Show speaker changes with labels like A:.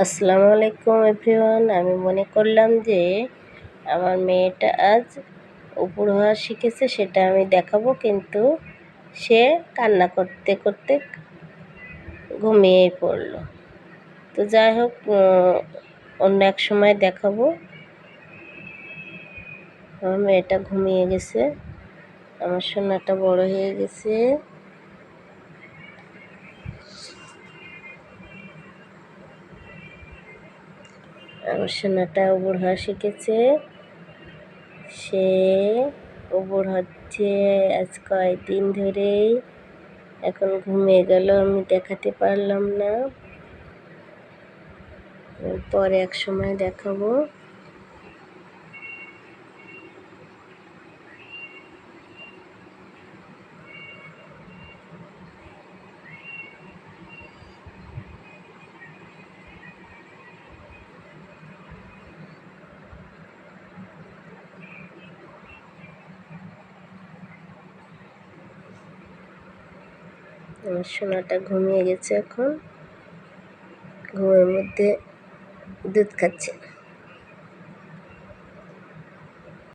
A: আসসালামু আলাইকুম এভরিওয়ান। আমি মনে করলাম যে আমার মেয়েটা আজ উপর হওয়া শিখেছে, সেটা আমি দেখাবো। কিন্তু সে কান্না করতে করতে ঘুমিয়েই পড়ল। তো যাই হোক অন্য এক সময় দেখাবো। আমার মেয়েটা ঘুমিয়ে গেছে। আমার সোনাটা বড় হয়ে গেছে। আমার সোনাটা ওবর হওয়া শিখেছে। সে ওবর হচ্ছে আজ কয়েকদিন ধরেই এখন ঘুমিয়ে গেল, আমি দেখাতে পারলাম না। পরে এক সময় দেখাবো। আমার সোনাটা ঘুমিয়ে গেছে এখন। ঘুমের মধ্যে দুধ খাচ্ছে।